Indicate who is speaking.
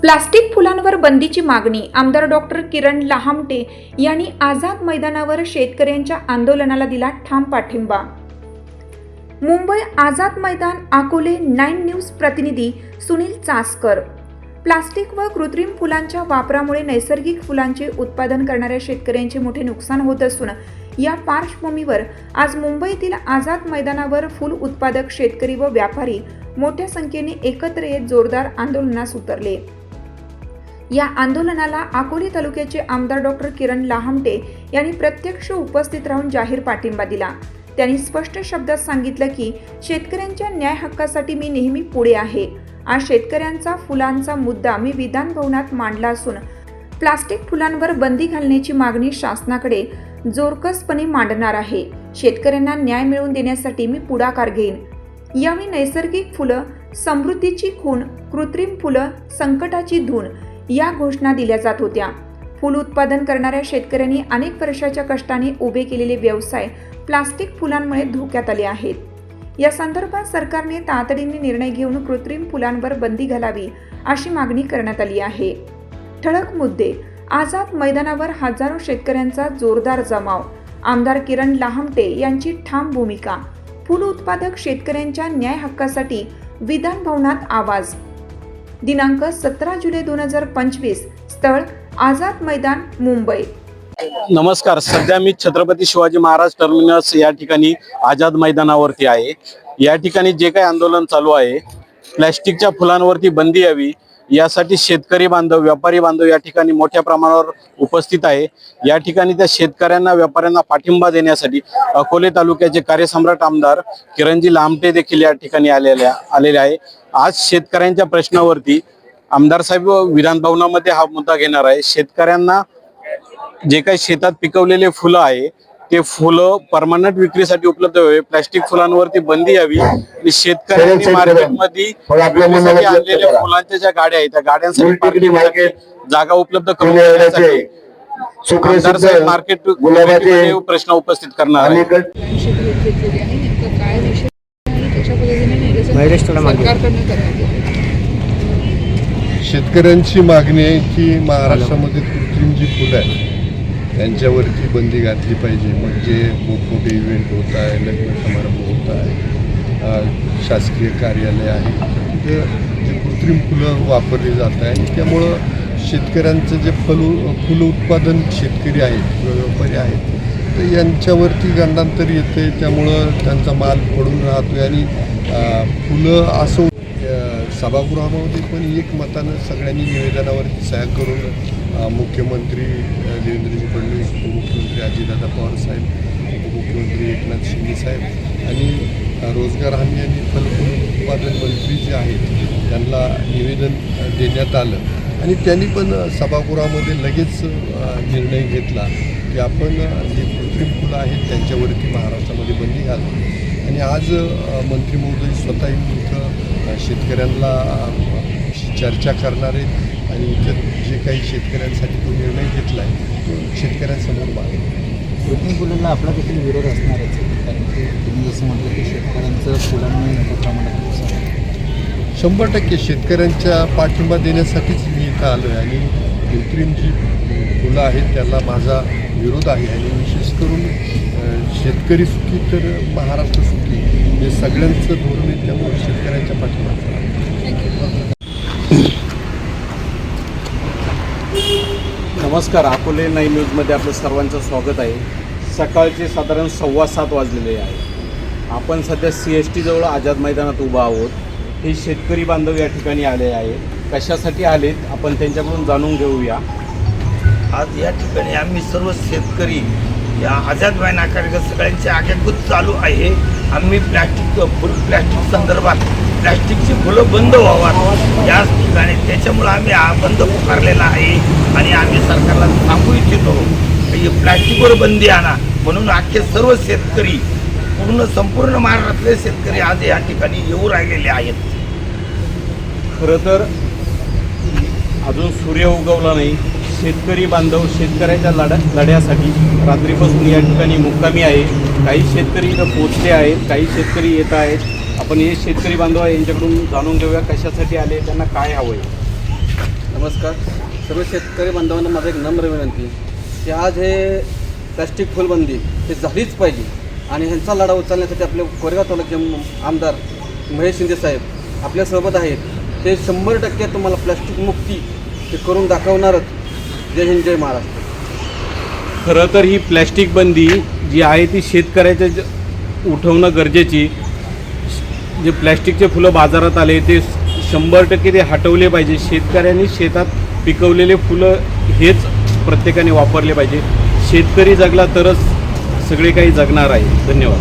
Speaker 1: Plastic फुलांवर बंदीची मागणी आमदार डॉक्टर किरण लहामटे यांनी आझाद मैदानावर शेतकऱ्यांच्या आंदोलनाला दिला ठाम पाठिंबा. मुंबई आझाद मैदान अकोले नाईन न्यूज प्रतिनिधी सुनील चासकर. प्लास्टिक व कृत्रिम फुलांच्या वापरामुळे नैसर्गिक फुलांचे उत्पादन करणाऱ्या शेतकऱ्यांचे मोठे नुकसान होत असून या पार्श्वभूमीवर आज मुंबईतील आझाद मैदानावर फुल उत्पादक शेतकरी व व्यापारी मोठ्या संख्येने एकत्र येत जोरदार आंदोलनास उतरले. या आंदोलनाला अकोले तालुक्याचे आमदार डॉक्टर किरण लाहमटे यांनी प्रत्यक्ष उपस्थित राहून जाहीर पाठिंबा दिला. त्यांनी स्पष्ट शब्दात सांगितलं की शेतकऱ्यांच्या न्याय हक्कासाठी मी नेहमी पुढे आहे. आज शेतकऱ्यांचा फुलांचा मुद्दा मी विधान भवनात मांडला असून प्लास्टिक फुलांवर बंदी घालण्याची मागणी शासनाकडे जोरकसपणे मांडणार आहे. शेतकऱ्यांना न्याय मिळवून देण्यासाठी मी पुढाकार घेईन. यावेळी नैसर्गिक फुलं समृद्धीची खूण कृत्रिम फुलं संकटाची धून या घोषणा दिल्या जात होत्या. फूल उत्पादन करणाऱ्या शेतकऱ्यांनी अनेक वर्षाच्या कष्टाने उभे केलेले व्यवसाय प्लास्टिक फुलांमुळे धोक्यात आले आहेत. या संदर्भात सरकारने तातडीने निर्णय घेऊन कृत्रिम फुलांवर बंदी घालावी अशी मागणी करण्यात आली आहे. ठळक मुद्दे. आझाद मैदानावर हजारो शेतकऱ्यांचा जोरदार जमाव. आमदार किरण लाहमटे यांची ठाम भूमिका. फुल उत्पादक शेतकऱ्यांच्या न्याय हक्कासाठी विधान भवनात आवाज. दिनांक सतरा जुलै दोन हजार पंचवीस स्थळ आझाद मैदान मुंबई.
Speaker 2: नमस्कार. सध्या मी छत्रपती शिवाजी महाराज टर्मिनस या ठिकाणी आझाद मैदानावरती आहे. या ठिकाणी जे काही आंदोलन चालू आहे प्लॅस्टिकच्या फुलांवरती बंदी यावी यासाठी शेतकरी बांधव व्यापारी बांधव या ठिकाणी मोठ्या प्रमाणावर उपस्थित आहे. या ठिकाणी त्या शेतकऱ्यांना व्यापाऱ्यांना पाठिंबा देण्यासाठी अकोले तालुक्याचे कार्यसम्राट आमदार किरणजी लामटे देखील या ठिकाणी आलेल्या आलेले आहे. आज शेतकऱ्यांच्या प्रश्नावरती आमदार साहेब विधान भवनामध्ये हा मुद्दा घेणार आहे. शेतकऱ्यांना जे काही शेतात पिकवलेले फुलं आहे ते फुलं परमनंट विक्रीसाठी उपलब्ध व्हावे प्लास्टिक फुलांवरती बंदी यावी आणि शेतकऱ्यांनी. मार्केटमध्ये विक्रीसाठी आणलेल्या. फुलांच्या ज्या गाड्या आहेत त्या गाड्यांसाठी जागा उपलब्ध करून देण्यासाठी मार्केट प्रश्न उपस्थित करणार
Speaker 3: शेतकऱ्यांची मागणी आहे की महाराष्ट्रामध्ये कृत्रिम जी फुलं आहेत त्यांच्यावरती बंदी घातली पाहिजे. मग जे मोठमोठे इव्हेंट होत आहे लग्न समारंभ होत आहे. शासकीय कार्यालय आहे. तिथे जे कृत्रिम फुलं वापरली जात आहे आणि त्यामुळं शेतकऱ्यांचं जे फलू फुलं उत्पादन शेतकरी आहेत किंवा व्यापारी आहेत तर यांच्यावरती गंडांतर येते त्यामुळं त्यांचा माल पडून राहतो आणि फुलं असं सभागृहामध्ये पण एक मतानं सगळ्यांनी निवेदनावरती सह्या करून मुख्यमंत्री देवेंद्रजी फडणवीस उपमुख्यमंत्री अजितदादा पवार साहेब उपमुख्यमंत्री एकनाथ शिंदे साहेब आणि रोजगार हमी आणि फलफूल उत्पादन मंत्री जे आहेत त्यांना निवेदन देण्यात आलं. आणि त्यांनी पण सभागृहामध्ये लगेच निर्णय घेतला की आपण जे कृत्रिम फुलं आहेत त्यांच्यावरती महाराष्ट्रामध्ये बंदी घालतो. आणि आज मंत्री महोदय स्वतः येऊन इथं शेतकऱ्यांना चर्चा करणार आहेत. आणि जे काही शेतकऱ्यांसाठी तो निर्णय घेतला आहे तो शेतकऱ्यांसमोर मागेल
Speaker 4: कृत्रिम फुलांना आपला देखील विरोध असणारच आहे. कारण की तुम्ही जसं म्हटलं की शेतकऱ्यांचं फुलांमुळे मोठ्या प्रमाणात नुकसान.
Speaker 3: शंभर टक्के शेतकऱ्यांच्या पाठिंबा देण्यासाठीच मी इथं आलो आहे आणि कृत्रिम जी फुलं आहेत त्याला माझा विरोध आहे आणि विशेष करून अ, शेतकरी सुखी तर महाराष्ट्र सुखी हे सगळ्यांचं धोरण आहे त्यामुळे शेतकऱ्यांच्या पाठिंबा
Speaker 2: नमस्कार अकोले नाईन न्यूजमध्ये आपलं सर्वांचं स्वागत आहे. सकाळचे साधारण सव्वा सात वाजलेले आहे. आपण सध्या सी एस टीजवळ आझाद मैदानात उभा आहोत. हे शेतकरी बांधव या ठिकाणी आले आहे. कशासाठी आलेत आपण त्यांच्याकडून जाणून घेऊया.
Speaker 5: आज या ठिकाणी आम्ही सर्व शेतकरी या आझाद नाकारिक सगळ्यांची आगेकूच चालू आहे. आम्ही प्लॅस्टिक फुल प्लॅस्टिक संदर्भात प्लॅस्टिकची फुलं बंद व्हावात. याच ठिकाणी त्याच्यामुळं आम्ही हा बंद पुकारलेला आहे आणि आम्ही सरकारला सांगू इच्छितो. की प्लॅस्टिकवर बंदी आणा. म्हणून अख्खे सर्व शेतकरी पूर्ण संपूर्ण महाराष्ट्रातले शेतकरी आज या ठिकाणी येऊ राहिलेले आहेत.
Speaker 2: खरं तर अजून सूर्य उगवला नाही. शेतकरी बांधव शेतकऱ्याच्या लढ्या लढ्यासाठी रात्रीपासून या ठिकाणी मुक्कामी आहे. काही शेतकरी इथं पोचले आहेत काही शेतकरी येत आहेत. आपण हे शेतकरी बांधव आहे यांच्याकडून जाणून घेऊया कशासाठी आले त्यांना काय हवं आहे
Speaker 6: नमस्कार. सर्व शेतकरी बांधवांना माझा एक नम्र विनंती. की आज हे प्लॅस्टिक फुलबंदी हे झालीच पाहिजे. आणि ह्यांचा लढा उचलण्यासाठी आपले कोरेगाव तालुक्याचे आमदार महेश शिंदे साहेब आपल्यासोबत आहेत. ते शंभर टक्के तुम्हाला प्लॅस्टिक मुक्ती ते करून दाखवणारच. जय हिंद जय महाराष्ट्र.
Speaker 2: खरं तर ही प्लॅस्टिक बंदी जी आहे ती शेतकऱ्याच्या उठवणं गरजेची. जे प्लॅस्टिकचे फुलं बाजारात आले ते शंभर टक्के ते हटवले पाहिजे. शेतकऱ्यांनी शेतात पिकवलेले फुलं हेच प्रत्येकाने वापरले पाहिजे. शेतकरी जगला तरच सगळे काही जगणार आहे. धन्यवाद.